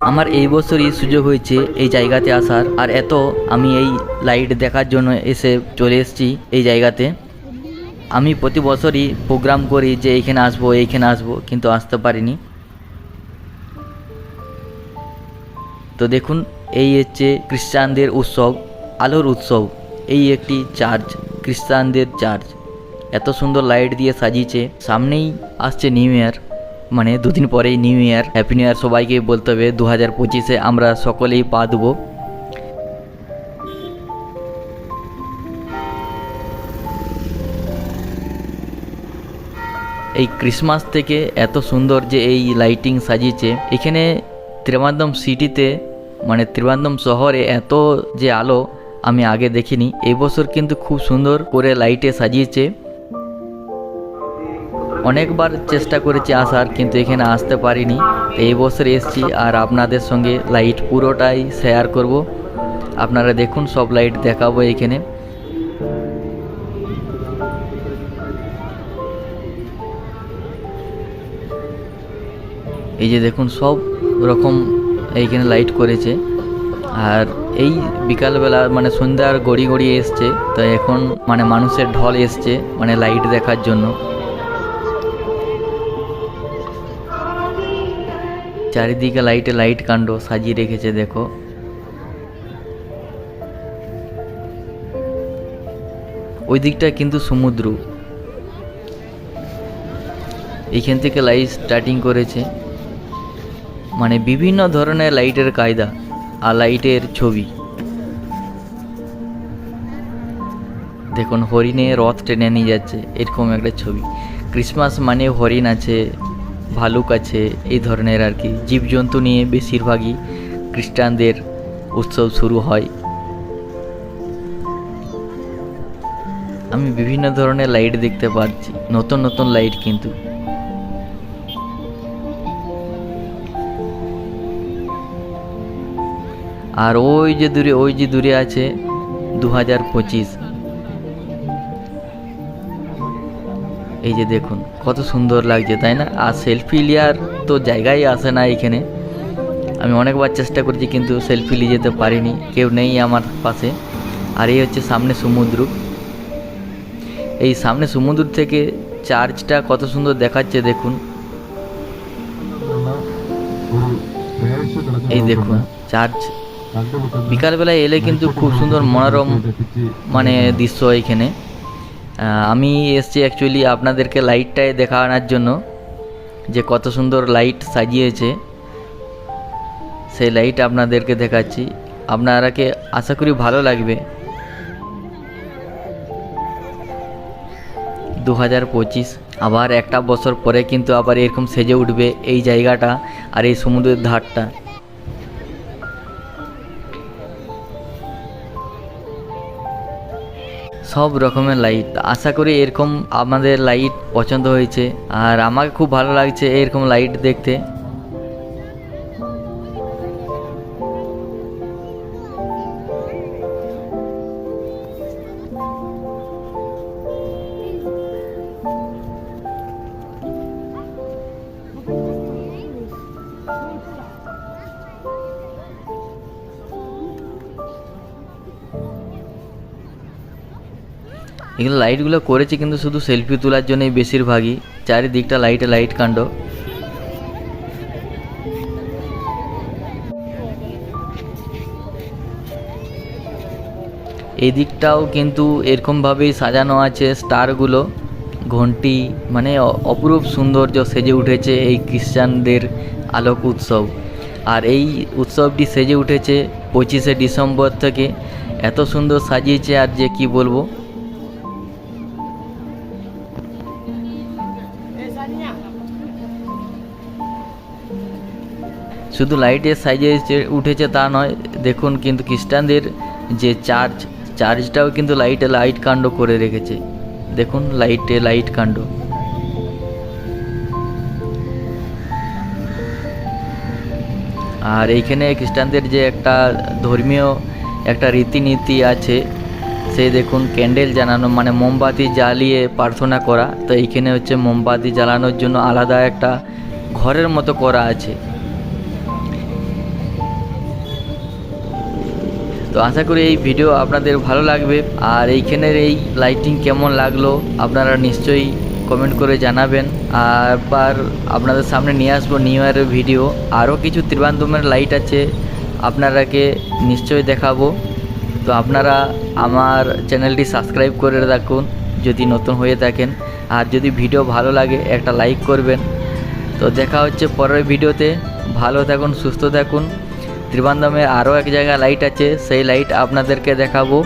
আমার এই বছরই সুযোগ হয়েছে এই জায়গাতে আসার। আর এত আমি এই লাইট দেখার জন্য এসে চলে এসেছি এই জায়গাতে। আমি প্রতি বছরই প্রোগ্রাম করি যে এইখানে আসব এইখানে আসব, কিন্তু আসতে পারিনি। তো দেখুন, এই হচ্ছে খ্রিস্টানদের উৎসব, আলোর উৎসব। এই একটি চার্চ, খ্রিস্টানদের চার্চ। এত সুন্দর লাইট দিয়ে সাজিয়েছে। সামনেই আসছে নিউ ইয়ার। মানে দুদিন পরেই new year happy new year সবাইকে বলতে হবে দু হাজার পঁচিশে আমরা সকলেই পা দেবো। এই ক্রিসমাস থেকে এত সুন্দর যে এই লাইটিং সাজিয়েছে, এখানে ত্রিবান্ধম সিটিতে মানে ত্রিবান্ধম শহরে এত যে আলো আমি আগে দেখিনি এই বছর কিন্তু খুব সুন্দর করে লাইটে সাজিয়েছে। অনেকবার চেষ্টা করেছি আসার, কিন্তু এখানে আসতে পারিনি। এই বছর এসেছি আর আপনাদের সঙ্গে লাইট পুরোটাই শেয়ার করব। আপনারা দেখুন, সব লাইট দেখাবো এখানে। এই যে দেখুন, সব রকম এইখানে লাইট করেছে। আর এই বিকালবেলা মানে সন্ধ্যার গড়ি গড়িয়ে এসছে, তো এখন মানে মানুষের ঢল এসছে মানে লাইট দেখার জন্য। চারিদিকে লাইটে লাইট কাণ্ড সাজিয়ে রেখেছে, দেখো। ওই দিকটা কিন্তু সমুদ্র। এখান থেকে লাইট স্টার্টিং করেছে। মানে বিভিন্ন ধরনের লাইটের কায়দা আর লাইটের ছবি। দেখুন, হরিণে রথ টেনে নিয়ে যাচ্ছে, এরকম একটা ছবি। ক্রিসমাস মানে হরিণ আছে ভালুক আছে, এই ধরনের আর কি। জীবজন্তু নিয়ে বেশিরভাগই খ্রিস্টানদের উৎসব শুরু হয়। আমি বিভিন্ন ধরনের লাইট দেখতে পাচ্ছি, নতুন নতুন লাইট কিন্তু। আর ওই যে দূরে, ওই যে দূরে আছে দু হাজার পঁচিশ। এই যে দেখুন, কত সুন্দর লাগছে, তাই না? আর সেলফি লিয়ার তো জায়গায় আসে না এখানে। আমি অনেকবার চেষ্টা করছি, কিন্তু সেলফি নিয়ে যেতে পারিনি, কেউ নেই আমার পাশে। আর এই হচ্ছে সামনে সমুদ্র। এই সামনে সমুদ্র থেকে চার্চটা কত সুন্দর দেখাচ্ছে, দেখুন। এই দেখুন চার্চ বিকালবেলায় এলে কিন্তু খুব সুন্দর মনোরম মানে দৃশ্য এখানে। আমি এসছি অ্যাকচুয়ালি আপনাদেরকে লাইটটায় দেখানোর জন্য, যে কত সুন্দর লাইট সাজিয়েছে। সেই লাইট আপনাদেরকে দেখাচ্ছি। আপনারাকে আশা করি ভালো লাগবে। দু হাজার পঁচিশ, আবার একটা বছর পরে কিন্তু আবার এরকম সেজে উঠবে এই জায়গাটা আর এই সমুদ্রের ধারটা। সব রকমের লাইট আশা করি এরকম আমাদের লাইট পছন্দ হয়েছে। আর আমাকে খুব ভালো লাগছে এরকম লাইট দেখতে। এগুলো লাইটগুলো করেছে কিন্তু শুধু সেলফি তোলার জন্যই বেশিরভাগই। চারিদিকটা লাইটে লাইট কাণ্ড। এই দিকটাও কিন্তু এরকমভাবেই সাজানো আছে স্টারগুলো। ঘন্টি মানে অপরূপ সৌন্দর্য সেজে উঠেছে এই খ্রিস্টানদের আলোক উৎসব। আর এই উৎসবটি সেজে উঠেছে পঁচিশে ডিসেম্বর থেকে। এত সুন্দর সাজিয়েছে আর যে কি বলব? শুধু লাইটের সাইজে উঠেছে তা নয়, দেখুন কিন্তু খ্রিস্টানদের যে চার্চ, চার্চটাও কিন্তু লাইটে, লাইট কাণ্ড করে রেখেছে। দেখুন লাইটে লাইট কাণ্ড। আর এইখানে খ্রিস্টানদের যে একটা ধর্মীয় একটা রীতিনীতি আছে সেই দেখুন ক্যান্ডেল জ্বালানো মানে মোমবাতি জ্বালিয়ে প্রার্থনা করা। তো এইখানে হচ্ছে মোমবাতি জ্বালানোর জন্য আলাদা একটা ঘরের মতো করা আছে। তো আশা করি এই ভিডিও আপনাদের ভালো লাগবে। আর এইখানের এই লাইটিং কেমন লাগল, আপনারা নিশ্চয়ই কমেন্ট করে জানাবেন। আর এবার আপনাদের সামনে নিয়ে আসব নিউ ইয়ারের ভিডিও আরও কিছু ত্রিবান্ধমের লাইট আছে, আপনারাকে নিশ্চয়ই দেখাবো। তো আপনারা আমার চ্যানেলটি সাবস্ক্রাইব করে রাখুন, যদি নতুন হয়ে থাকেন। আর যদি ভিডিও ভালো লাগে, একটা লাইক করবেন। তো দেখা হচ্ছে পরের ভিডিওতে ভালো থাকুন, সুস্থ থাকুন। ত্রিবান্ধমে আরও এক জায়গায় লাইট আছে সেই লাইট আপনাদেরকে দেখাবো